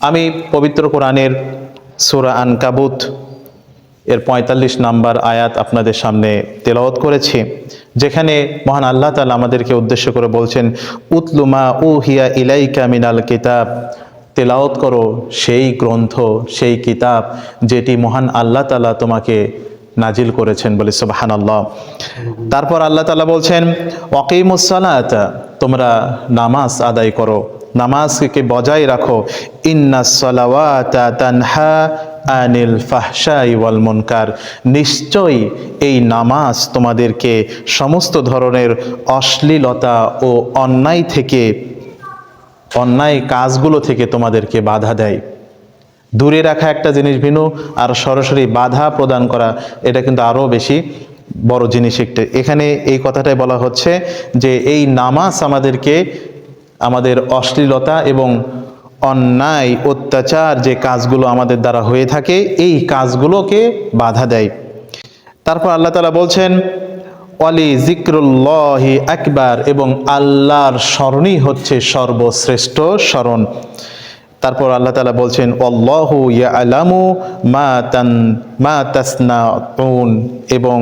আমি পবিত্র কোরআনের সুরা আন কাবুত এর পঁয়তাল্লিশ নাম্বার আয়াত আপনাদের সামনে তেলাওয়াত করেছি, যেখানে মহান আল্লাহ তালা আমাদেরকে উদ্দেশ্য করে বলছেন উতলুমা উ হিয়া ইলাইকা মিনাল কিতাব। তেলাওত করো সেই গ্রন্থ, সেই কিতাব যেটি মহান আল্লাহ তালা তোমাকে নাজিল করেছেন বলে সুবাহান আল্লাহ তারপর আল্লাহ তালা বলছেন ওয়াকিমুসালাত তোমরা নামাজ আদায় করো। নামাজকে বজায় রাখো। ইন্না সালাওয়াতা আনিল ওয়াল মুনকার। নিশ্চয়ই এই নামাজ তোমাদেরকে সমস্ত ধরনের অশ্লীলতা ও অন্যায় থেকে, অন্যায় কাজগুলো থেকে তোমাদেরকে বাধা দেয়। দূরে রাখা একটা জিনিস ভিন্ন আর সরাসরি বাধা প্রদান করা, এটা কিন্তু আরও বেশি বড় জিনিস একটা। এখানে এই কথাটাই বলা হচ্ছে যে এই নামাজ আমাদেরকে আমাদের অশ্লীলতা এবং অন্যায়, অত্যাচার যে কাজগুলো আমাদের দ্বারা হয়ে থাকে, এই কাজগুলোকে বাধা দেয়। তারপর আল্লাহ তালা বলছেন, অলি জিক্রুল্লাহি একবার এবং আল্লাহর স্মরণই হচ্ছে সর্বশ্রেষ্ঠ স্মরণ। তারপর আল্লাহ তালা বলছেন অল্লাহু ইয়া আলামু মা তান, মা তাসনাউন এবং,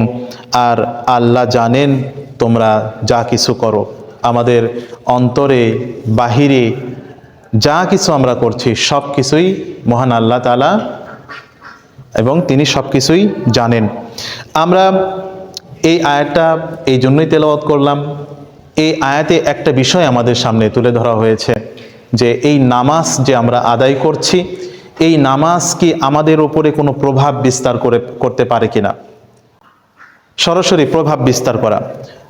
আর আল্লাহ জানেন তোমরা যা কিছু করো। আমাদের অন্তরে, বাহিরে যা কিছু আমরা করছি, সব কিছুই মহান আল্লাহ তালা এবং তিনি সব কিছুই জানেন। আমরা এই আয়াতটা এই জন্যই তেলাওয়াত করলাম। এই আয়াতে একটা বিষয় আমাদের সামনে তুলে ধরা হয়েছে যে এই নামাজ যে আমরা আদায় করছি, এই নামাজ কি আমাদের উপরে কোনো প্রভাব বিস্তার করে, করতে পারে কিনা? সরাসরি প্রভাব বিস্তার করা।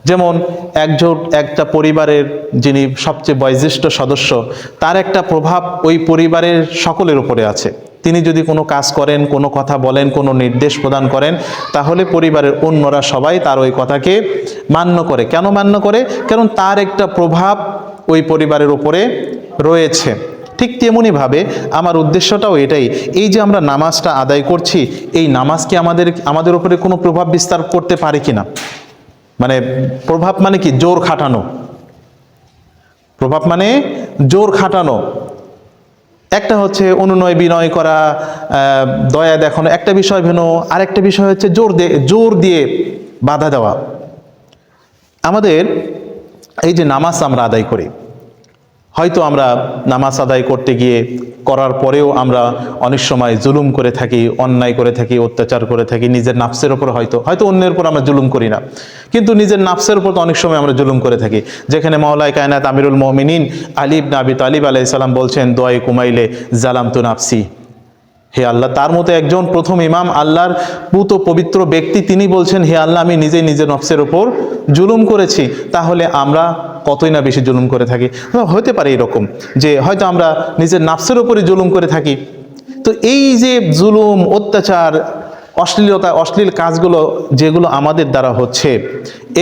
যেমন একজন, একটা পরিবারের যিনি সবচেয়ে বয়োজ্যেষ্ঠ সদস্য, তার একটা প্রভাব ওই পরিবারের সকলের উপরে আছে। তিনি যদি কোনো কাজ করেন, কোনো কথা বলেন, কোনো নির্দেশ প্রদান করেন, তাহলে পরিবারের অন্যরা সবাই তার ওই কথাকে মান্য করে। কেন মান্য করে? কারণ তার একটা প্রভাব ওই পরিবারের উপরে রয়েছে। ঠিক তেমনইভাবে আমার উদ্দেশ্যটাও এটাই। এই যে আমরা নামাজটা আদায় করছি, এই নামাজ কি আমাদের আমাদের উপরে কোনো প্রভাব বিস্তার করতে পারে কি না মানে প্রভাব মানে কি? জোর খাটানো। প্রভাব মানে জোর খাটানো। একটা হচ্ছে অনুনয়, বিনয় করা দয়া দেখানো, একটা বিষয় ভিন্ন আরেকটা বিষয় হচ্ছে জোর দিয়ে জোর দিয়ে বাধা দেওয়া। আমাদের এই যে নামাজ আমরা আদায় করি হয়তো আমরা নামাজ আদায় করতে গিয়ে করার পরেও আমরা অনেক সময় জুলুম করে থাকি, অন্যায় করে থাকি, অত্যাচার করে থাকি, নিজের নাফসের উপর হয়তো হয়তো অন্যের উপর আমরা জুলুম করি না। কিন্তু নিজের নাফসের উপর তো অনেক সময় আমরা জুলুম করে থাকি। যেখানে মাওলায় কায়নাত আমিরুল মমিনিন আলিব নাবি তালিব আলাইসাল্লাম বলছেন দোয়াই কুমাইলে জালাম তু নাফসি। হে আল্লাহ, তার মতো একজন প্রথম ইমাম, আল্লাহর পুত পবিত্র ব্যক্তি, তিনি বলছেন, হে আল্লাহ, আমি নিজেই নিজের নফসের ওপর জুলুম করেছি। তাহলে আমরা কতই না বেশি জুলুম করে থাকি। হতে পারে এরকম যে হয়তো আমরা নিজের নাফসের ওপরই জুলুম করে থাকি। তো এই যে জুলুম, অত্যাচার, অশ্লীলতা, অশ্লীল কাজগুলো যেগুলো আমাদের দ্বারা হচ্ছে,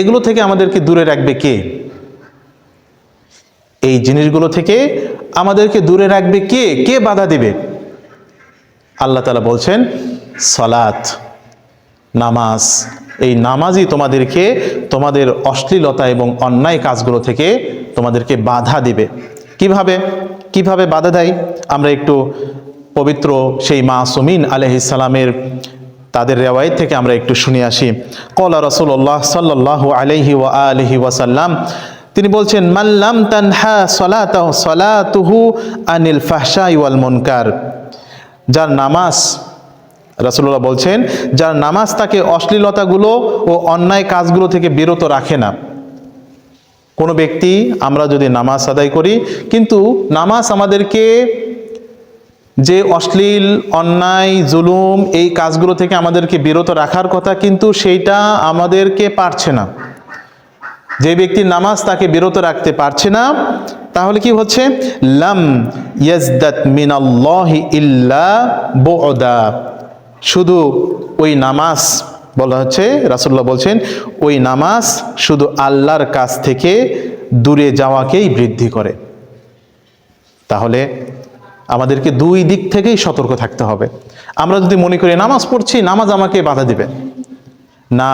এগুলো থেকে আমাদেরকে দূরে রাখবে কে? এই জিনিসগুলো থেকে আমাদেরকে দূরে রাখবে কে? কে বাধা দেবে? আল্লাহ তালা বলছেন, সলাত, নামাজ। এই নামাজই তোমাদেরকে তোমাদের অশ্লীলতা এবং অন্যায় কাজগুলো থেকে তোমাদেরকে বাধা দিবে। কীভাবে? কীভাবে বাধা দেয়? আমরা একটু পবিত্র সেই মা মাসুমিন আলহিসালামের তাদের রেওয়ায়ত থেকে আমরা একটু শুনে আসি। কলা রসুল্লাহ সাল্লাহ আলহি ওয়া আলহি ওয়াসাল্লাম, তিনি বলছেন মাল্লাম তানহা সলাতাহ সলাতুহু আনিল ফাহশা ওয়াল মুনকার। যার নামাজ রাসুল্লাহ বলছেন, যার নামাজ তাকে অশ্লীলতাগুলো ও অন্যায় কাজগুলো থেকে বিরত রাখে না। কোনো ব্যক্তি, আমরা যদি নামাজ আদায় করি, কিন্তু নামাজ আমাদেরকে যে অশ্লীল, অন্যায়, জুলুম এই কাজগুলো থেকে আমাদেরকে বিরত রাখার কথা, কিন্তু সেইটা আমাদেরকে পারছে না। যে ব্যক্তি নামাজ তাকে বিরত রাখতে পারছে না, তাহলে কি হচ্ছে? লাম ইয়াজদাত মিনাল্লাহি ইল্লা বুদা। শুধু ওই নামাজ বলা হচ্ছে রাসুল্লাহ বলছেন, ওই নামাজ শুধু আল্লাহর কাছ থেকে দূরে যাওয়াকেই বৃদ্ধি করে। তাহলে আমাদেরকে দুই দিক থেকেই সতর্ক থাকতে হবে। আমরা যদি মনে করি, নামাজ পড়ছি, নামাজ আমাকে বাধা দিবে না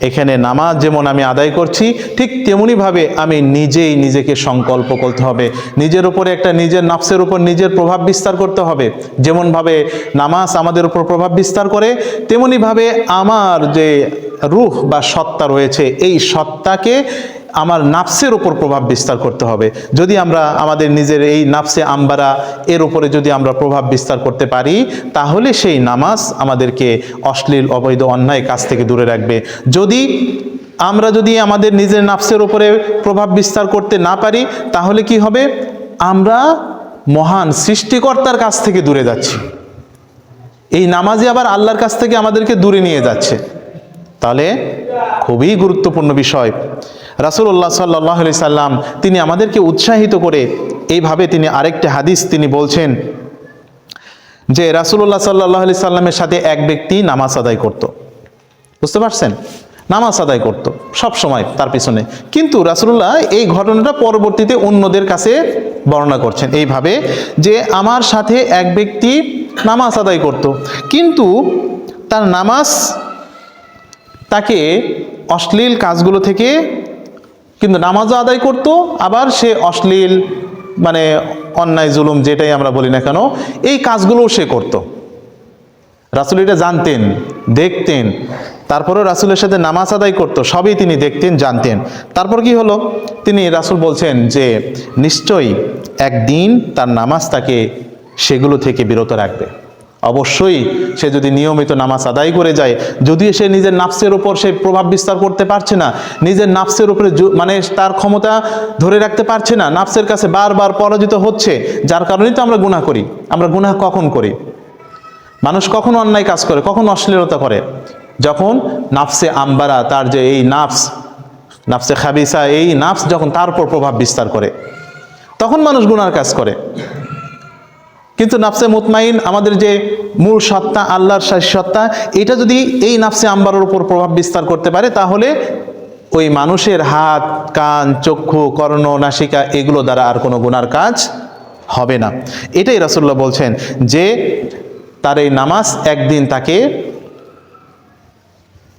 এখানে নামাজ যেমন আমি আদায় করছি, ঠিক তেমনিভাবে আমি নিজেই নিজেকে সংকল্প করতে হবে। নিজের উপরে একটা নিজের নাফসের উপর নিজের প্রভাব বিস্তার করতে হবে। যেমনভাবে নামাজ আমাদের উপর প্রভাব বিস্তার করে, তেমনিভাবে আমার যে রুহ বা সত্তা রয়েছে, এই সত্তাকে আমার নাফসের ওপর প্রভাব বিস্তার করতে হবে। যদি আমরা আমাদের নিজের এই নাফসে আম্বারা, এর উপরে যদি আমরা প্রভাব বিস্তার করতে পারি, তাহলে সেই নামাজ আমাদেরকে অশ্লীল, অবৈধ, অন্যায় কাজ থেকে দূরে রাখবে। যদি আমরা যদি আমাদের নিজের নাফসের ওপরে প্রভাব বিস্তার করতে না পারি, তাহলে কি হবে? আমরা মহান সৃষ্টিকর্তার কাছ থেকে দূরে যাচ্ছি। এই নামাজই আবার আল্লাহর কাছ থেকে আমাদেরকে দূরে নিয়ে যাচ্ছে। তাহলে খুবই গুরুত্বপূর্ণ বিষয়। রাসুল্লাহ সাল্লাহ সাল্লাম তিনি আমাদেরকে উৎসাহিত করে এইভাবে তিনি আরেকটি হাদিস তিনি বলছেন যে রাসুল্লাহ সাল্লাহ আলি সাল্লামের সাথে এক ব্যক্তি নামাজ আদায় করত। বুঝতে পারছেন? নামাজ আদায় করত সব সময় তার পিছনে। কিন্তু রাসুল্লাহ এই ঘটনাটা পরবর্তীতে অন্যদের কাছে বর্ণনা করছেন এইভাবে যে আমার সাথে এক ব্যক্তি নামাজ আদায় করত। কিন্তু তার নামাজ তাকে অশ্লীল কাজগুলো থেকে কিন্তু নামাজও আদায় করত, আবার সে অশ্লীল মানে অন্যায় জুলুম যেটাই আমরা বলি না কেন, এই কাজগুলোও সে করত। রাসুল এটা জানতেন, দেখতেন। তারপরেও রাসুলের সাথে নামাজ আদায় করতো, সবই তিনি দেখতেন, জানতেন। তারপর কি হলো? তিনি রাসুল বলছেন যে, নিশ্চয়ই একদিন তার নামাজ তাকে সেগুলো থেকে বিরত রাখবে। অবশ্যই সে যদি নিয়মিত নামাজ আদায় করে যায়, যদিও সে নিজের নাফসের উপর সে প্রভাব বিস্তার করতে পারছে না, নিজের নাফসের উপরে মানে তার ক্ষমতা ধরে রাখতে পারছে না, নাফসের কাছে বারবার পরাজিত হচ্ছে, যার কারণেই তো আমরা গুনাহ করি। আমরা গুনাহ কখন করি? মানুষ কখন অন্যায় কাজ করে, কখন অশ্লীলতা করে? যখন নাফসে আম্বারা, তার যে এই নাফস, নাফসে খাবিসা, এই নাফস যখন তার উপর প্রভাব বিস্তার করে, তখন মানুষ গুনার কাজ করে। কিন্তু নাফসে মুতমাইন আমাদের যে মূল সত্তা, আল্লাহর শাসী সত্তা, এটা যদি এই নাফসে আম্বারের উপর প্রভাব বিস্তার করতে পারে, তাহলে ওই মানুষের হাত, কান, চক্ষু, কর্ণ, নাসিকা, এগুলো দ্বারা আর কোনো গুনার কাজ হবে না। এটাই রাসুল্লাহ বলছেন যে, তার এই নামাজ একদিন তাকে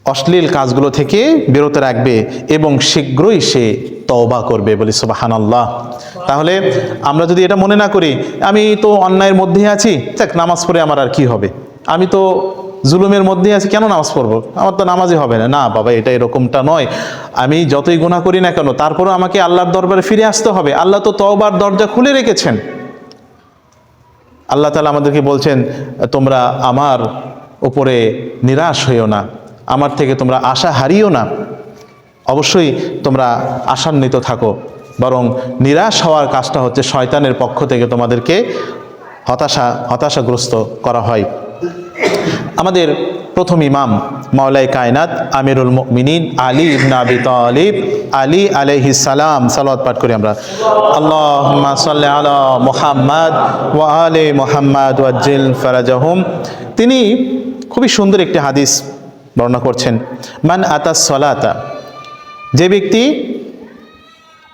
অশ্লীল কাজগুলো থেকে বিরত রাখবে এবং শীঘ্রই সে তওবা করবে, বলি সুবাহান আল্লাহ তাহলে আমরা যদি এটা মনে না করি, আমি তো অন্যায়ের মধ্যে আছি দেখ নামাজ পড়ে আমার আর কি হবে? আমি তো জুলুমের মধ্যে আছি, কেন নামাজ পড়ব? আমার তো নামাজই হবে না। না, বাবা, এটা এরকমটা নয়। আমি যতই গুণা করি না কেন, তারপরও আমাকে আল্লাহর দরবারে ফিরে আসতে হবে। আল্লাহ তো তওবার দরজা খুলে রেখেছেন। আল্লাহ তালা আমাদেরকে বলছেন, তোমরা আমার উপরে নিরাশ হইও না। আমার থেকে তোমরা আশা হারিও না। অবশ্যই তোমরা আশান্বিত থাকো, বরং নিরাশ হওয়ার কাজটা হচ্ছে শয়তানের পক্ষ থেকে তোমাদেরকে হতাশা, হতাশাগ্রস্ত করা হয়। আমাদের প্রথম ইমাম মাওলাই কায়নাত আমিরুল মিনিন আলী ইবনা আবি তালিব, আলী আলাইহিস সালাম সালাত পাঠ করি আমরা। আল্লাহ সাল্লি আলা মুহাম্মাদ ওয়া আলি মুহাম্মাদ ওয়াজ্জিল ফারাজাহুম। তিনি খুবই সুন্দর একটি হাদিস বর্ণনা করছেন। মান আতাস সলাতা যে ব্যক্তি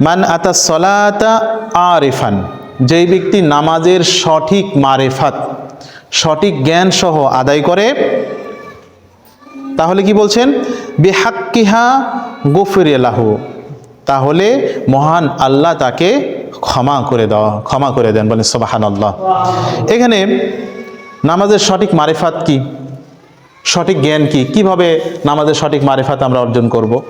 মান আতা সলাতা আরিফান, যেই ব্যক্তি নামাজের সঠিক মারেফাত, সঠিক জ্ঞান সহ আদায় করে, তাহলে কি বলছেন? বেহাক্কিহা গফির লাহু, তাহলে মহান আল্লাহ তাকে ক্ষমা করে দেওয়া, ক্ষমা করে দেন, বলেন সোবাহান আল্লাহ এখানে নামাজের সঠিক মারেফাত কি? সঠিক জ্ঞান কি? কীভাবে নামাজের সঠিক মারেফাত আমরা অর্জন করব।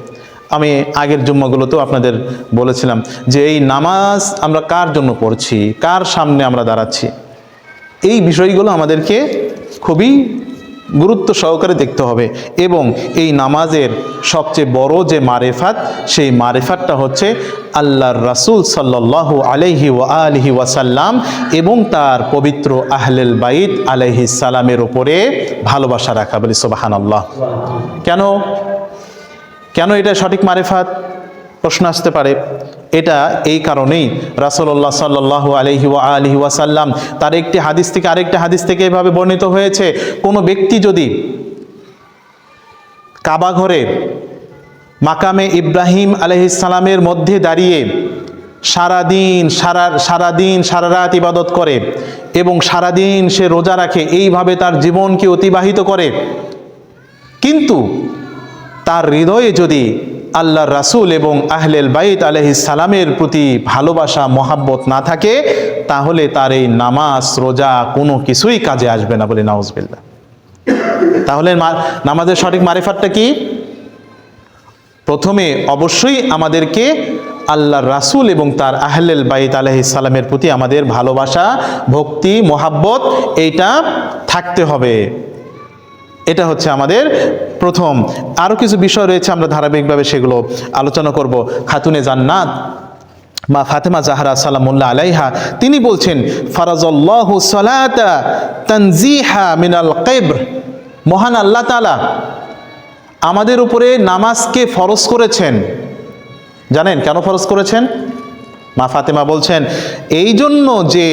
আমি আগের জুম্মাগুলোতেও আপনাদের বলেছিলাম যে এই নামাজ আমরা কার জন্য পড়ছি, কার সামনে আমরা দাঁড়াচ্ছি? এই বিষয়গুলো আমাদেরকে খুবই গুরুত্ব সহকারে দেখতে হবে এবং এই নামাজের সবচেয়ে বড় যে মারেফাত, সেই মারেফাতটা হচ্ছে আল্লাহর রাসূল সাল্লাল্লাহু আলাইহি ওয়া আলিহি ওয়াসাল্লাম এবং তার পবিত্র আহলেল বাইত আলাইহি সালামের উপরে ভালোবাসা রাখা। বলি সুবহানাল্লাহ। কেন? কেন এটা সঠিক মারেফাত? প্রশ্ন আসতে পারে। এটা এই কারণেই রাসূলুল্লাহ সাল্লাল্লাহু আলাইহি ওয়া আলিহি ওয়াসাল্লাম তার একটি হাদিস থেকে আরেকটি হাদিস থেকে এভাবে বর্ণিত হয়েছে, কোনো ব্যক্তি যদি কাবা ঘরে মাকামে ইব্রাহিম আলহিসালামের মধ্যে দাঁড়িয়ে সারাদিন, সারা সারাদিন, সারা রাত ইবাদত করে এবং সারাদিন সে রোজা রাখে, এইভাবে তার জীবনকে অতিবাহিত করে, কিন্তু তার হৃদয়ে যদি আল্লাহর রাসূল এবং আহলেল বাইত সালামের প্রতি ভালোবাসা, মহাব্বত না থাকে, তাহলে তার এই নামাজ, রোজা কোনো কিছুই কাজে আসবে না বলে নাউজবিল্লা তাহলে নামাজের সঠিক মারিফাতটা কি? প্রথমে অবশ্যই আমাদেরকে আল্লাহর রাসূল এবং তার আহলেল বাইত সালামের প্রতি আমাদের ভালোবাসা, ভক্তি, মোহাব্বত, এইটা থাকতে হবে। এটা হচ্ছে আমাদের প্রথম আরও কিছু বিষয় রয়েছে, আমরা ধারাবাহিকভাবে সেগুলো আলোচনা করব। খাতুনে জান্নাত, মা ফাতেমা জাহরা সালামুল্লাহ আলাইহা, তিনি বলছেন, ফারাজাল্লাহু সালাতা তানজিহা মিনাল কেব্র। মহান আল্লাহ তাআলা আমাদের উপরে নামাজকে ফরজ করেছেন। জানেন কেন ফরজ করেছেন? মা ফাতেমা বলছেন, এই জন্য যে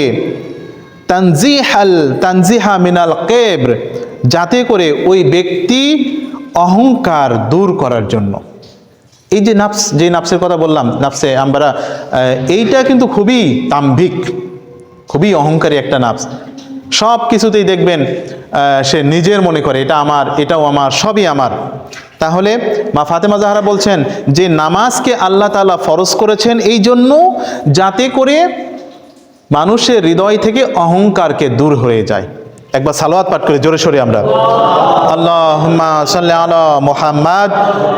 তানজিহাল, তানজিহা মিনাল কেব্র, যাতে করে ওই ব্যক্তি অহংকার দূর করার জন্য। এই যে নাফস, যে নাফসের কথা বললাম, নাফসে আমরা এইটা কিন্তু খুবই তাম্ভিক, খুবই অহংকারী একটা নাফস। সব কিছুতেই দেখবেন সে নিজের মনে করে, এটা আমার, এটাও আমার, সবই আমার। তাহলে মা ফাতেমা জাহারা বলছেন, যে নামাজকে আল্লাহ তাআলা ফরজ করেছেন এই জন্য যাতে করে মানুষের হৃদয় থেকে অহংকারকে দূর হয়ে যায়। একবার সালোয়াত পাঠ করে, জোরে সরে আমরা। আল্লাহুম্মা সাল্লি আলা মুহাম্মাদ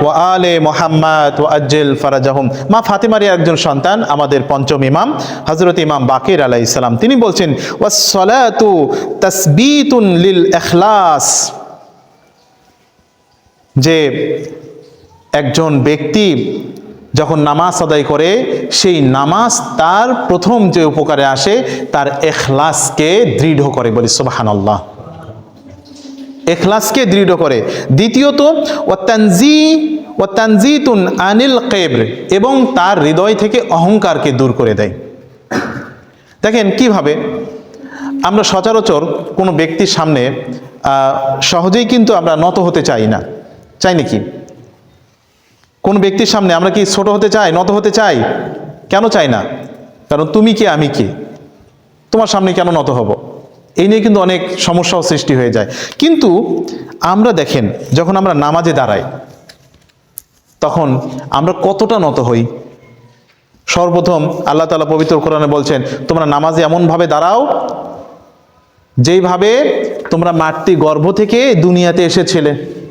ওয়া আলে মুহাম্মাদ ওয়া আজ্জিল ফারাজাহুম। মা ফাতিমার একজন সন্তান, আমাদের পঞ্চম ইমাম, হযরত ইমাম বাকির আলাইহিস সালাম। তিনি বলছেন ওয়াস সালাতু তাসবিতুন লিল ইখলাস। যে একজন ব্যক্তি যখন নামাজ আদায় করে, সেই নামাজ তার প্রথম যে উপকারে আসে, তার এখলাসকে দৃঢ় করে বলি সুবাহান আল্লাহ এখলাসকে দৃঢ় করে। দ্বিতীয়ত ও তানজি ও তানজিতুন আনিল কেব্র, এবং তার হৃদয় থেকে অহংকারকে দূর করে দেয়। দেখেন কীভাবে? আমরা সচরাচর কোনো ব্যক্তির সামনে সহজেই কিন্তু আমরা নত হতে চাই না। চাই নাকি? কোন ব্যক্তির সামনে আমরা কি ছোট হতে চাই, নত হতে চাই? কেন চাই না? কারণ তুমি কে, আমি কে? তোমার সামনে কেন নত হব? এই নিয়ে কিন্তু অনেক সমস্যাও সৃষ্টি হয়ে যায়। কিন্তু আমরা দেখেন, যখন আমরা নামাজে দাঁড়াই, তখন আমরা কতটা নত হই? সর্বপ্রথম আল্লাহ তালা পবিত্র কোরআনে বলছেন, তোমরা নামাজে এমনভাবে দাঁড়াও, যেইভাবে তোমরা মাতৃ গর্ভ থেকে দুনিয়াতে এসেছিলে।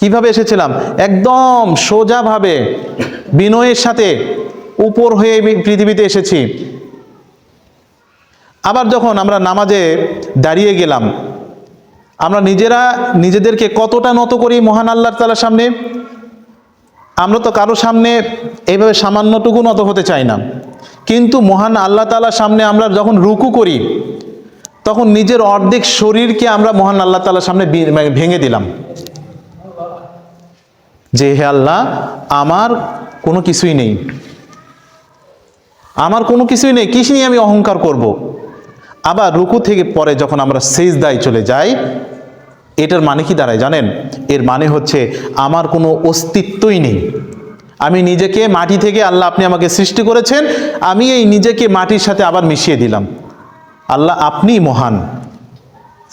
কীভাবে এসেছিলাম? একদম সোজাভাবে বিনয়ের সাথে উপর হয়ে পৃথিবীতে এসেছি। আবার যখন আমরা নামাজে দাঁড়িয়ে গেলাম, আমরা নিজেরা নিজেদেরকে কতটা নত করি মহান আল্লাহর তালার সামনে? আমরা তো কারও সামনে এইভাবে সামান্যটুকু নত হতে চাই না। কিন্তু মহান আল্লাহ তালার সামনে আমরা যখন রুকু করি, তখন নিজের অর্ধেক শরীরকে আমরা মহান আল্লাহ তালার সামনে মানে ভেঙে দিলাম। যে হে আল্লাহ, আমার কোনো কিছুই নেই। আমার কোনো কিছুই নেই, কিস নিয়ে আমি অহংকার করব। আবার রুকু থেকে পরে যখন আমরা সেজদায় চলে যাই, এটার মানে কি দাঁড়ায় জানেন? এর মানে হচ্ছে আমার কোনো অস্তিত্বই নেই। আমি নিজেকে মাটি থেকে আল্লাহ আপনি আমাকে সৃষ্টি করেছেন, আমি এই নিজেকে মাটির সাথে আবার মিশিয়ে দিলাম। আল্লাহ আপনিই মহান।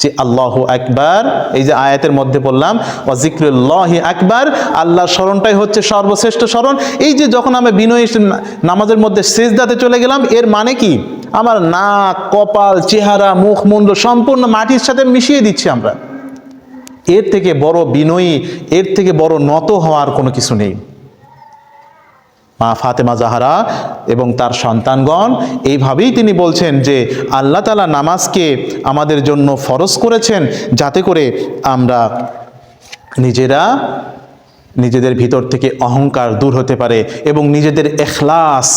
যে আল্লাহ আকবার, এই যে আয়াতের মধ্যে বললাম ওয়াজিক্রুল্লাহ আকবার, আল্লাহর স্মরণটাই হচ্ছে সর্বশ্রেষ্ঠ স্মরণ। এই যে যখন আমি বিনয়ী নামাজের মধ্যে সেজদাতে চলে গেলাম, এর মানে কি? আমার নাক, কপাল, চেহারা, মুখ, মুন্ড সম্পূর্ণ মাটির সাথে মিশিয়ে দিচ্ছি আমরা। এর থেকে বড় বিনয়ী, এর থেকে বড় নত হওয়ার কোনো কিছু নেই। মা ফাতেমা জাহারা এবং তার সন্তানগণ। এইভাবেই তিনি বলছেন যে, আল্লাহ তালা নামাজকে আমাদের জন্য ফরজ করেছেন যাতে করে আমরা নিজেরা নিজেদের ভিতর থেকে অহংকার দূর হতে পারে এবং নিজেদের এখলাস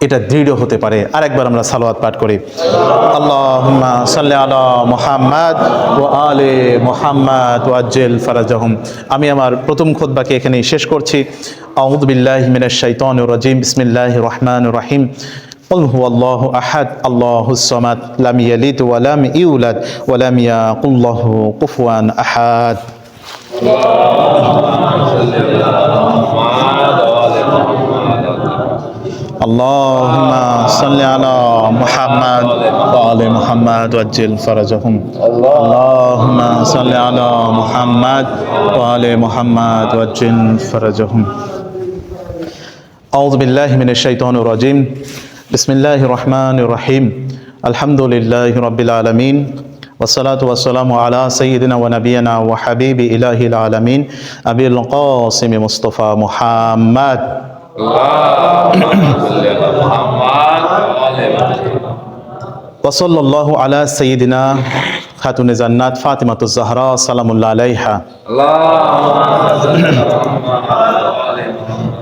এটা দৃঢ় হতে পারে আরেকবার আমরা সালোয়াত পাঠ করি আল্লাহুম্মা সাল্লি আলা মুহাম্মাদ ওয়া আলে মুহাম্মাদ ওয়া আজ্জিল ফারাজাহুম আমি আমার প্রথম খুতবাকে এখানেই শেষ করছি আউযু বিল্লাহি মিনাশ শাইতানির রাজিম বিসমিল্লাহির রহমানির রহিম قل هو الله أحد الله الصمد لم يلد ولم يولد ولم يقل له كفوا أحد اللهم صل على محمد وآل محمد وجل فرجهم. اللهم صل على محمد وآل محمد وجل فرجهم. أعوذ بالله من الشيطان الرجيم. بسم الله الرحمن الرحيم الحمد لله رب العالمين والصلاة والسلام على سيدنا ونبينا وحبيب إله العالمين أبي القاسم مصطفى محمد وصلى الله على سيدنا خاتون جنات فاطمة الزهراء سلام الله عليها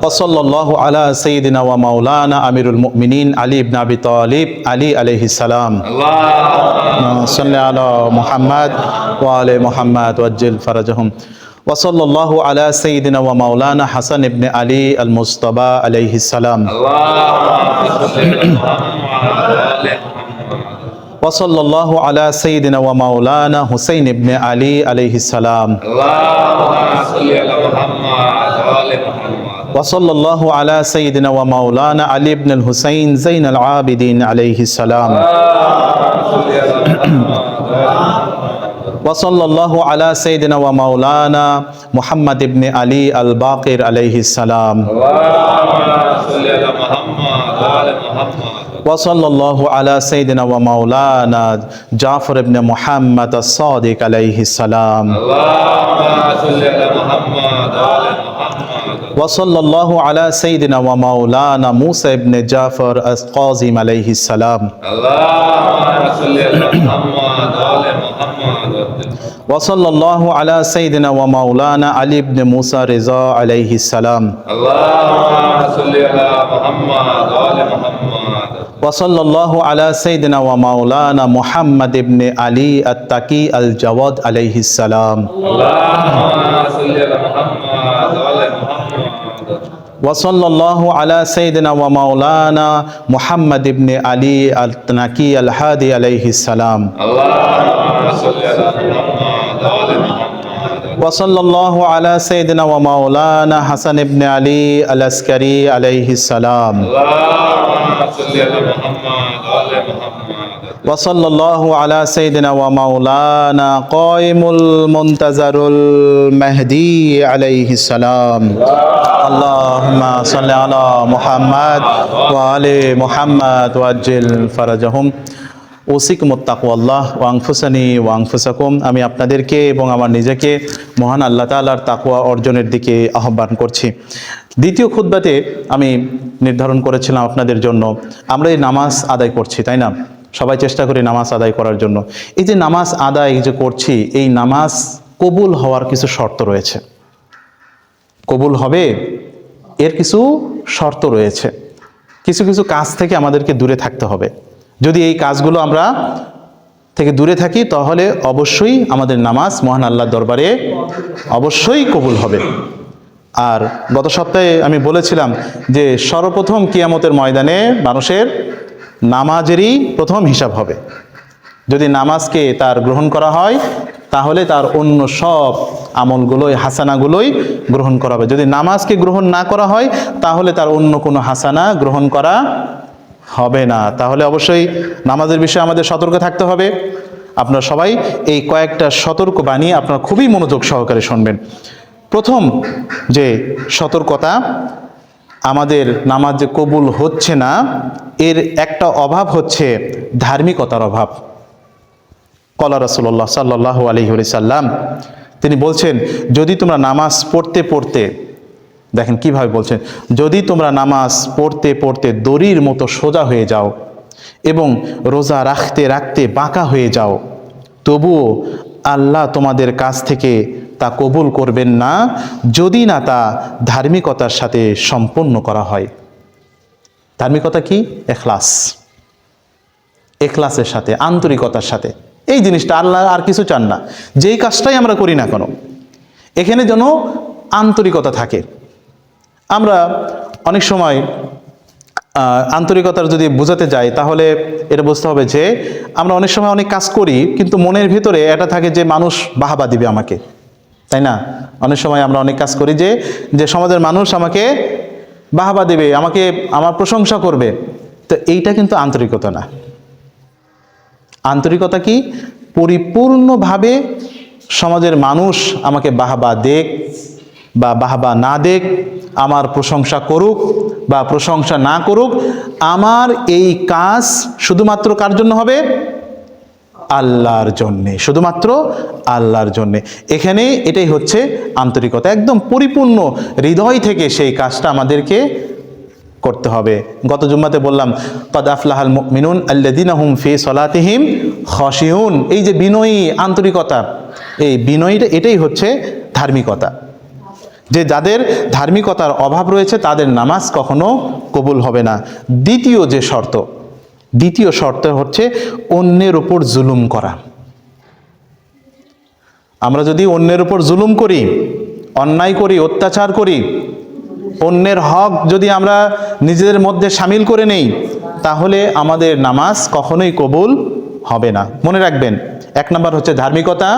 وصلى الله على سيدنا ومولانا أمير المؤمنين علي بن أبي طالب علي عليه السلام اللهم صل على محمد وآل محمد وجل فرجهم وصلى الله على سيدنا ومولانا حسن بن علي المصطفى عليه السلام. وصلى الله على سيدنا ومولانا حسين بن علي عليه السلام. وصلى الله على سيدنا ومولانا علي بن الحسين زين العابدين عليه السلام. على سيدنا ومولانا محمد بن علي الباقر عليه السلام وصلى الله على سيدنا ومولانا جعفر بن محمد الصادق عليه السلام وصلى الله على سيدنا ومولانا موسى بن جعفر القاظم عليه السلام وصلى الله على سيدنا ومولانا علي بن موسى رضا عليه السلام. وصلى الله على سيدنا ومولانا محمد بن علي التقي الجواد عليه السلام. وصلى الله على سيدنا ومولانا محمد بن علي التنكي الهادي عليه السلام. وصلى الله على سيدنا ومولانا حسن بن علي العسكري عليه السلام وصلى الله على سيدنا ومولانا قائم المنتظر المهدي عليه السلام اللهم صل على محمد وآل محمد وأجل فرجهم ওসিকুম তাকুয়াল্লাহ ওয়াংফুসানি, ওয়াংফুসাকুম। আমি আপনাদেরকে এবং আমার নিজেকে মহান আল্লাহ তাআলার তাকুয়া অর্জনের দিকে আহ্বান করছি। দ্বিতীয় খুতবাতে আমি নির্ধারণ করেছিলাম আপনাদের জন্য। আমরা এই নামাজ আদায় করছি, তাই না? সবাই চেষ্টা করি নামাজ আদায় করার জন্য। এই যে নামাজ আদায় যে করছি, এই নামাজ কবুল হওয়ার কিছু শর্ত রয়েছে। কবুল হবে, এর কিছু শর্ত রয়েছে। কিছু কিছু কাজ থেকে আমাদেরকে দূরে থাকতে হবে। যদি এই কাজগুলো আমরা থেকে দূরে থাকি, তাহলে অবশ্যই আমাদের নামাজ মহান আল্লাহর দরবারে অবশ্যই কবুল হবে। আর গত সপ্তাহে আমি বলেছিলাম যে সর্বপ্রথম কিয়ামতের ময়দানে মানুষের নামাজেরই প্রথম হিসাব হবে। যদি নামাজকে তার গ্রহণ করা হয়, তাহলে তার অন্য সব আমলগুলোই, হাসানাগুলোই গ্রহণ করা হবে। যদি নামাজকে গ্রহণ না করা হয়, তাহলে তার অন্য কোনো হাসানা গ্রহণ করা হবে না। তাহলে অবশ্যই নামাজের বিষয়ে আমাদের সতর্ক থাকতে হবে। আপনারা সবাই এই কয়েকটা সতর্ক বানিয়ে আপনারা খুবই মনোযোগ সহকারে শুনবেন। প্রথম যে সতর্কতা, আমাদের নামাজ যে কবুল হচ্ছে না, এর একটা অভাব হচ্ছে ধার্মিকতার অভাব। কলা রসুল্লাহ সাল্লাহ আলহি সাল্লাম তিনি বলছেন, যদি তোমরা নামাজ পড়তে পড়তে দেখেন কীভাবে বলছেন, যদি তোমরা নামাজ পড়তে পড়তে দড়ির মতো সোজা হয়ে যাও এবং রোজা রাখতে রাখতে বাঁকা হয়ে যাও, তবুও আল্লাহ তোমাদের কাছ থেকে তা কবুল করবেন না, যদি না তা ধার্মিকতার সাথে সম্পন্ন করা হয়। ধার্মিকতা কি? এখলাস। এখলাসের সাথে, আন্তরিকতার সাথে। এই জিনিসটা আল্লাহ আর কিছু চান না। যেই কাজটাই আমরা করি না কেন, এখানে যেন আন্তরিকতা থাকে। আমরা অনেক সময় আন্তরিকতার যদি বোঝাতে যাই, তাহলে এটা বুঝতে হবে যে আমরা অনেক সময় অনেক কাজ করি, কিন্তু মনের ভিতরে এটা থাকে যে মানুষ বাহাবা দিবে আমাকে। তাই না? অনেক সময় আমরা অনেক কাজ করি যে যে সমাজের মানুষ আমাকে বাহাবা দেবে, আমাকে আমার প্রশংসা করবে। তো এইটা কিন্তু আন্তরিকতা না। আন্তরিকতা কি? পরিপূর্ণভাবে সমাজের মানুষ আমাকে বাহাবা দেখ বা বাহবা না দেখ, আমার প্রশংসা করুক বা প্রশংসা না করুক, আমার এই কাজ শুধুমাত্র কার জন্য হবে? আল্লাহর জন্যে, শুধুমাত্র আল্লাহর জন্যে। এখানে এটাই হচ্ছে আন্তরিকতা, একদম পরিপূর্ণ হৃদয় থেকে সেই কাজটা আমাদেরকে করতে হবে। গত জুম্মাতে বললাম, কদ আফলাহাল মিনুন আল্লাদিন হুম ফি সলাতিহিম খসিউন এই যে বিনয়ী আন্তরিকতা, এই বিনয়ীটা এটাই হচ্ছে ধার্মিকতা। যে যাদের ধার্মিকতার অভাব রয়েছে, তাদের নামাজ কখনো কবুল হবে না। দ্বিতীয় যে শর্ত, দ্বিতীয় শর্ত হচ্ছে অন্যের উপর জুলুম করা। আমরা যদি অন্যের উপর জুলুম করি, অন্যায় করি, অত্যাচার করি, অন্যের হক যদি আমরা নিজেদের মধ্যে সামিল করে নেই, তাহলে আমাদের নামাজ কখনোই কবুল হবে না। মনে রাখবেন, এক নম্বর হচ্ছে ধার্মিকতা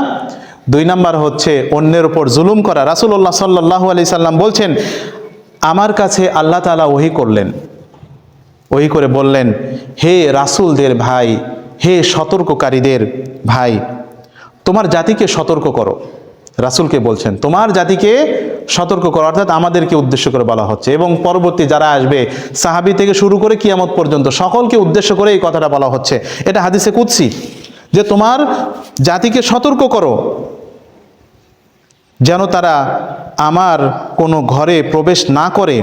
দুই নম্বর হচ্ছে অন্যের উপর জুলুম করা। রাসুল্লাহ সাল্লাহ আলি সাল্লাম বলছেন, আমার কাছে আল্লাহ তালা ওহি করলেন। ওহি করে বললেন, হে রাসুলদের ভাই, হে সতর্ককারীদের ভাই, তোমার জাতিকে সতর্ক করো। রাসুলকে বলছেন, তোমার জাতিকে সতর্ক করো। অর্থাৎ আমাদেরকে উদ্দেশ্য করে বলা হচ্ছে এবং পরবর্তী যারা আসবে, সাহাবি থেকে শুরু করে কিয়ামত পর্যন্ত সকলকে উদ্দেশ্য করে এই কথাটা বলা হচ্ছে। এটা হাদিসে কুৎসি যে তোমার জাতিকে সতর্ক করো, যেন তারা আমার কোনো ঘরে প্রবেশ না করে,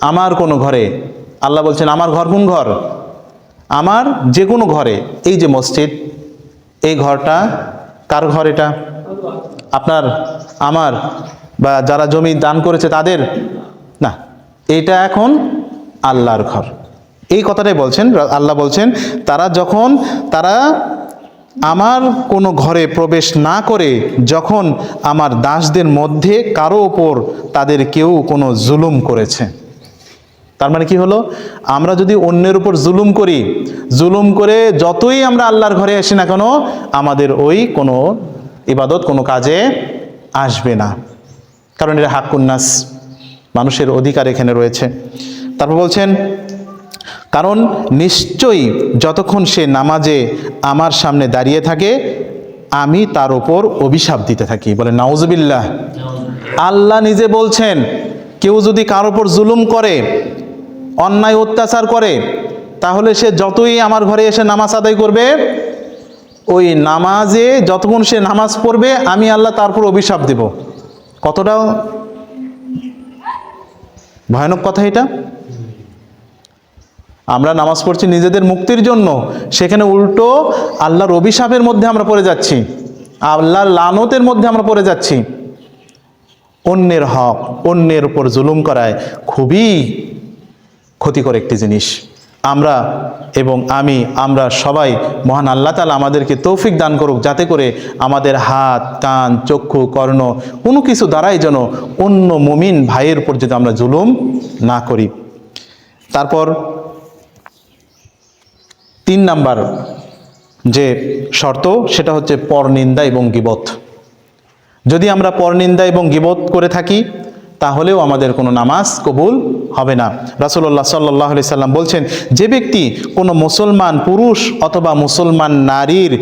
আমার কোনো ঘরে। আল্লাহ বলছেন, আমার ঘর কোন ঘর? আমার যে কোনো ঘরে। এই যে মসজিদ, এই ঘরটা কার ঘর এটা? আপনার, আমার, বা যারা জমি দান করেছে তাদের? না, এটা এখন আল্লাহর ঘর। এই কথাটাই বলছেন, আল্লাহ বলছেন, তারা যখন, তারা আমার কোনো ঘরে প্রবেশ না করে যখন আমার দাসদের মধ্যে কারও ওপর তাদের কেউ কোনো জুলুম করেছে। তার মানে কি হলো? আমরা যদি অন্যের উপর জুলুম করি, জুলুম করে যতই আমরা আল্লাহর ঘরে আসি না কেন, আমাদের ওই কোনো ইবাদত, কোনো কাজে আসবে না। কারণ এটা হাক্কুন্নাস মানুষের অধিকার এখানে রয়েছে। তারপর বলছেন কারণ নিশ্চয়ই যতক্ষণ সে নামাজে আমার সামনে দাঁড়িয়ে থাকে, আমি তার ওপর অভিশাপ দিতে থাকি। বলে, নাউজবিল্লাহ। আল্লাহ নিজে বলছেন, কেউ যদি কার ওপর জুলুম করে, অন্যায় অত্যাচার করে, তাহলে সে যতই আমার ঘরে এসে নামাজ আদায় করবে, ওই নামাজে যতক্ষণ সে নামাজ পড়বে, আমি আল্লাহ তারপর অভিশাপ দেব। কতটা ভয়ানক কথা এটা? আমরা নামাজ পড়ছি নিজেদের মুক্তির জন্য। সেখানে উল্টো আল্লাহর অভিশাপের মধ্যে আমরা পড়ে যাচ্ছি। আল্লাহর লানতের মধ্যে আমরা পড়ে যাচ্ছি। অন্যের হক, অন্যের উপর জুলুম করায় খুবই ক্ষতিকর একটি জিনিস। আমরা এবং আমি, আমরা সবাই মহান আল্লাহ তালা আমাদেরকে তৌফিক দান করুক, যাতে করে আমাদের হাত, কান, চক্ষু, কর্ণ কোনো কিছু দ্বারাই যেন অন্য মুমিন ভাইয়ের উপর যদি আমরা জুলুম না করি। তারপর তিন নাম্বার যে শর্ত, সেটা হচ্ছে পরনিন্দা এবং গিবত। যদি আমরা পরনিন্দা এবং গিবত করে থাকি, তাহলেও আমাদের কোনো নামাজ কবুল হবে না। রাসুল্লাহ সাল্লাহ সাল্লাম বলছেন, যে ব্যক্তি কোনো মুসলমান পুরুষ অথবা মুসলমান নারীর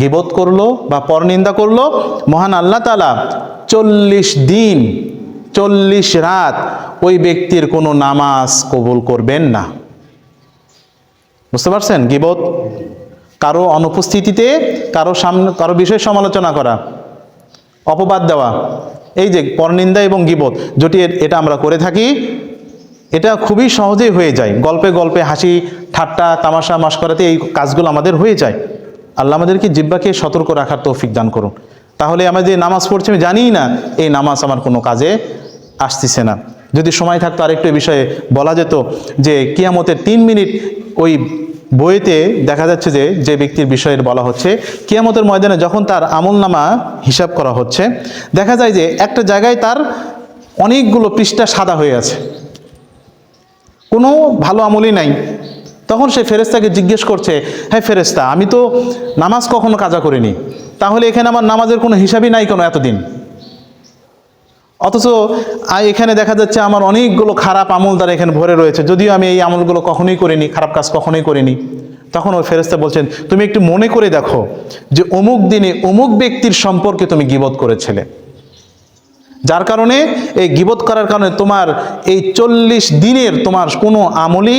গিবত করল বা পরনিন্দা করল, মহান আল্লাহ তালা চল্লিশ দিন, চল্লিশ রাত ওই ব্যক্তির কোনো নামাজ কবুল করবেন না। বুঝতে পারছেন? গিবত কারও অনুপস্থিতিতে, কারও সামনে, কারও বিষয়ে সমালোচনা করা, অপবাদ দেওয়া, এই যে পরনিন্দা এবং গিবত যেটি এটা আমরা করে থাকি। এটা খুবই সহজেই হয়ে যায়। গল্পে গল্পে হাসি, ঠাট্টা, তামাশা, মাস্করাতে এই কাজগুলো আমাদের হয়ে যায়। আল্লাহ আমাদেরকে জিব্বাকে সতর্ক রাখার তৌফিক দান করুন। তাহলে আমরা যে নামাজ পড়ছি, আমি জানিই না, এই নামাজ আমার কোনো কাজে আসতেছে না। যদি সময় থাকতো আরেকটু বিষয়ে বলা যেত যে কিয়ামতের তিন মিনিট ওই বইতে দেখা যাচ্ছে যে যে ব্যক্তির বিষয়ের বলা হচ্ছে, কিয়ামতের ময়দানে যখন তার আমলনামা হিসাব করা হচ্ছে, দেখা যায় যে একটা জায়গায় তার অনেকগুলো পৃষ্ঠা সাদা হয়ে আছে। কোনো ভালো আমলই নাই। তখন সে ফেরেস্তাকে জিজ্ঞেস করছে হ্যাঁ ফেরেস্তা আমি তো নামাজ কখনো কাজা করিনি। তাহলে এখানে আমার নামাজের কোনো হিসাবই নাই কোনো এতদিন? অথচ এখানে দেখা যাচ্ছে আমার অনেকগুলো খারাপ আমল দ্বারা এখানে ভরে রয়েছে। যদিও আমি এই আমলগুলো কখনোই করিনি, খারাপ কাজ কখনোই করিনি। তখন ওই ফেরেস্তা বলছেন, তুমি একটু মনে করে দেখো যে অমুক দিনে অমুক ব্যক্তির সম্পর্কে তুমি গিবত করেছিলে। যার কারণে এই গিবত করার কারণে তোমার এই চল্লিশ দিনের তোমার কোনো আমলই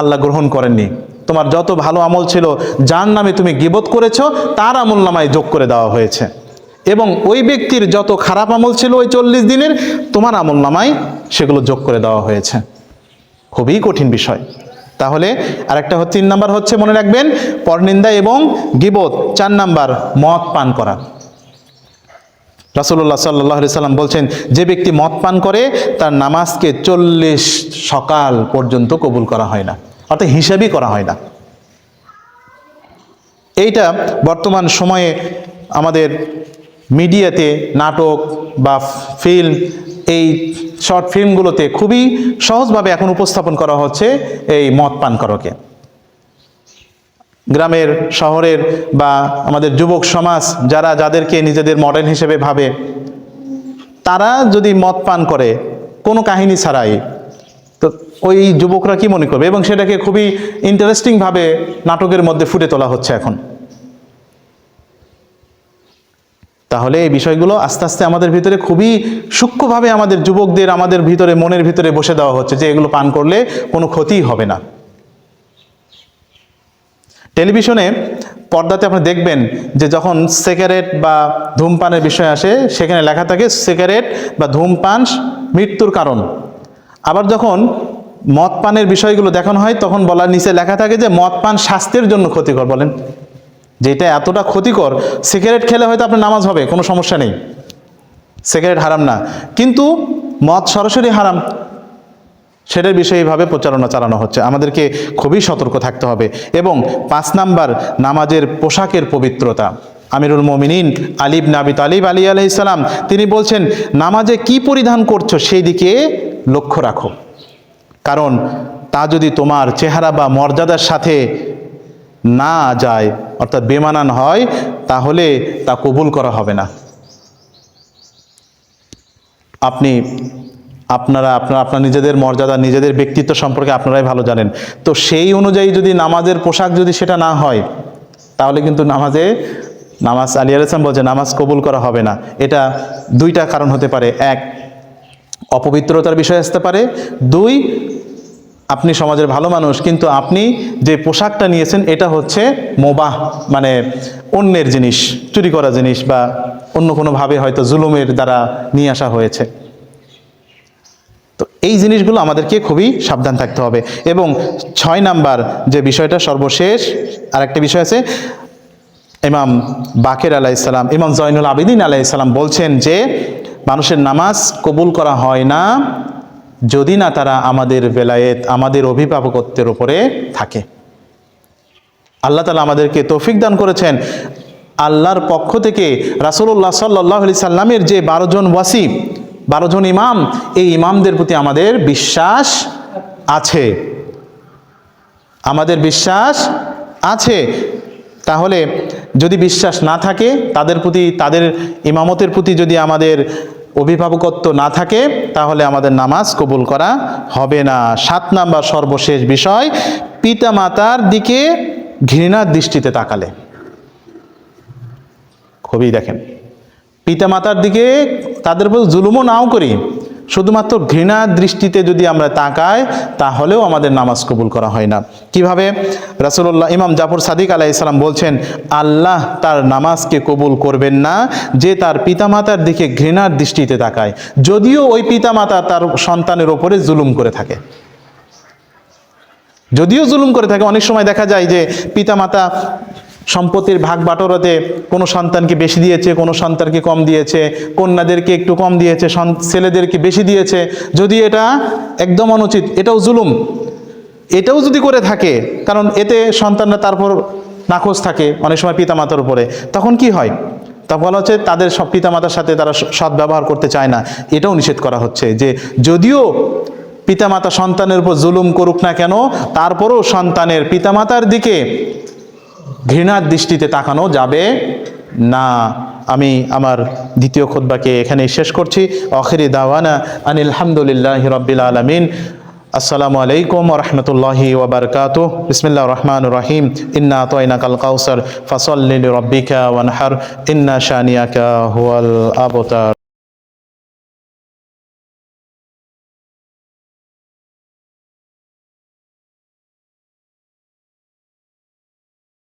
আল্লাহ গ্রহণ করেননি। তোমার যত ভালো আমল ছিল, যার নামে তুমি গিবত করেছ, তার আমল নামায় যোগ করে দেওয়া হয়েছে। এবং ওই ব্যক্তির যত খারাপ আমল ছিল ওই চল্লিশ দিনের, তোমার আমল নামায় সেগুলো যোগ করে দেওয়া হয়েছে। খুবই কঠিন বিষয়। তাহলে আরেকটা হচ্ছে, তিন নাম্বার হচ্ছে, মনে রাখবেন, পরনিন্দা এবং গিবত, চার নাম্বার, মদ পান করা। রাসুল্লাহ সাল্লাহ সাল্লাম বলছেন, যে ব্যক্তি মদ পান করে, তার নামাজকে চল্লিশ সকাল পর্যন্ত কবুল করা হয় না, অর্থাৎ হিসাবই করা হয় না। এইটা বর্তমান সময়ে আমাদের মিডিয়াতে নাটক বা ফিল্ম, এই শর্ট ফিল্মগুলোতে খুবই সহজভাবে এখন উপস্থাপন করা হচ্ছে এই মদ পান করকে। গ্রামের, শহরের বা আমাদের যুবক সমাজ, যারা যাদেরকে নিজেদের মডেল হিসেবে ভাবে, তারা যদি মদ পান করে, কোনো কাহিনী ছাড়াই, তো ওই যুবকরা কি মনে করবে? এবং সেটাকে খুবই ইন্টারেস্টিংভাবে নাটকের মধ্যে ফুটে তোলা হচ্ছে এখন। তাহলে এই বিষয়গুলো আস্তে আস্তে আমাদের ভিতরে খুবই সূক্ষ্মভাবে আমাদের যুবকদের, আমাদের ভিতরে, মনের ভিতরে বসে দেওয়া হচ্ছে যে এগুলো পান করলে কোনো ক্ষতিই হবে না। টেলিভিশনে পর্দাতে আপনি দেখবেন যে যখন সিগারেট বা ধূমপানের বিষয় আসে, সেখানে লেখা থাকে সিগারেট বা ধূমপান মৃত্যুর কারণ। আবার যখন মদ পানের বিষয়গুলো দেখানো হয়, তখন বলার নিচে লেখা থাকে যে মদ পান স্বাস্থ্যের জন্য ক্ষতিকর বলেন। যেটা এতটা ক্ষতিকর, সিগারেট খেলে হয়তো আপনার নামাজ হবে, কোনো সমস্যা নেই। সিগারেট হারাম না। কিন্তু মদ সরাসরি হারাম। সেটার বিষয়ে এইভাবে প্রচারণা চালানো হচ্ছে। আমাদেরকে খুবই সতর্ক থাকতে হবে। এবং পাঁচ নাম্বার, নামাজের পোশাকের পবিত্রতা। আমিরুল মমিনিন আলিব নাবি তালিব আলী আলহিসাল্লাম তিনি বলছেন, নামাজে কি পরিধান করছ সেই দিকে লক্ষ্য রাখো। কারণ তা যদি তোমার চেহারা বা মর্যাদার সাথে না যায়, অর্থাৎ বেমানান হয়, তাহলে তা কবুল করা হবে না। আপনি, আপনারা আপনারা, আপনার নিজেদের মর্যাদা, নিজেদের ব্যক্তিত্ব সম্পর্কে আপনারাই ভালো জানেন। তো সেই অনুযায়ী যদি নামাজের পোশাক যদি সেটা না হয়, তাহলে কিন্তু নামাজে, নামাজ আলী আলাইসলাম বলছে নামাজ কবুল করা হবে না। এটা দুইটা কারণ হতে পারে। এক, অপবিত্রতার বিষয় আসতে পারে। দুই আপনি সমাজের ভালো মানুষ, কিন্তু আপনি যে পোশাকটা নিয়েছেন, এটা হচ্ছে মোবাহ মানে অন্যের জিনিস, চুরি করা জিনিস বা অন্য কোনোভাবে হয়তো জুলুমের দ্বারা নিয়ে আসা হয়েছে। তো এই জিনিসগুলো আমাদেরকে খুবই সাবধান থাকতে হবে। এবং ছয় নাম্বার যে বিষয়টা, সর্বশেষ আর একটা বিষয় আছে, ইমাম বাকের আলাইসাল্লাম ইমাম জয়নুল আবিদিন আলাইসাল্লাম বলছেন যে, মানুষের নামাজ কবুল করা হয় না যদি না তারা আমাদের বেলায়েত, আমাদের অভিভাবকত্বের উপরে থাকে। আল্লাহ তালা আমাদেরকে তৌফিক দান করেছেন। আল্লাহর পক্ষ থেকে রাসুল্লাহ সাল্লাহ আলি সাল্লামের যে বারো জন ওয়াসি, বারো জন ইমাম, এই ইমামদের প্রতি আমাদের বিশ্বাস আছে। আমাদের বিশ্বাস আছে। তাহলে যদি বিশ্বাস না থাকে, তাদের প্রতি, তাদের ইমামতের প্রতি যদি আমাদের অভিভাবকত্ব না থাকে, তাহলে আমাদের নামাজ কবুল করা হবে না। সাত নাম্বার সর্বশেষ বিষয় পিতা মাতার দিকে ঘৃণার দৃষ্টিতে তাকালে। খুবই দেখেন পিতা মাতার দিকে তাদের উপর জুলুমও নাও করি শুধুমাত্র ঘৃণা দৃষ্টিতে যদি আমরা তাকাই, তাহলেও আমাদের নামাজ কবুল করা হয় না। কীভাবে? রাসুল্লাহ ইমাম জাফর সাদিক আলাইসালাম বলছেন, আল্লাহ তার নামাজকে কবুল করবেন না যে তার পিতামাতার দিকে ঘৃণার দৃষ্টিতে তাকায়। যদিও ওই পিতামাতা তার সন্তানের ওপরে জুলুম করে থাকে। যদিও জুলুম করে থাকে, অনেক সময় দেখা যায় যে পিতামাতা সম্পত্তির ভাগ বাটোয়ারাতে কোনো সন্তানকে বেশি দিয়েছে, কোনো সন্তানকে কম দিয়েছে, কন্যাদেরকে একটু কম দিয়েছে ছেলেদেরকে বেশি দিয়েছে, যদি এটা একদম অনুচিত, এটাও জুলুম। এটাও যদি করে থাকে, কারণ এতে সন্তানরা তারপর নাকচ থাকে অনেক সময় পিতামাতার উপরে, তখন কি হয়? তা বলা হচ্ছে তাদের সব পিতামাতার সাথে তারা সৎ ব্যবহার করতে চায় না। এটাও নিষেধ করা হচ্ছে যে যদিও পিতামাতা সন্তানের উপর জুলুম করুক না কেন, তারপরও সন্তানের পিতামাতার দিকে ঘৃণার দৃষ্টিতে তাকানো যাবে না। আমি আমার দ্বিতীয় খুতবাকে এখানে শেষ করছি। আখিরি দাওয়ানা আনিল হামদুলিল্লাহ রব্বিল আলমিন। আসসালামু আলাইকুম রহমতুল্লাহি ওবরকাত বিসমিল্লা রহমান রহিম। ইন্না তোয়না কাল কাউসার ফসল্লি রব্বিকা ওয়ানহার ইন্না শানিয়াকা হুয়াল আবতার।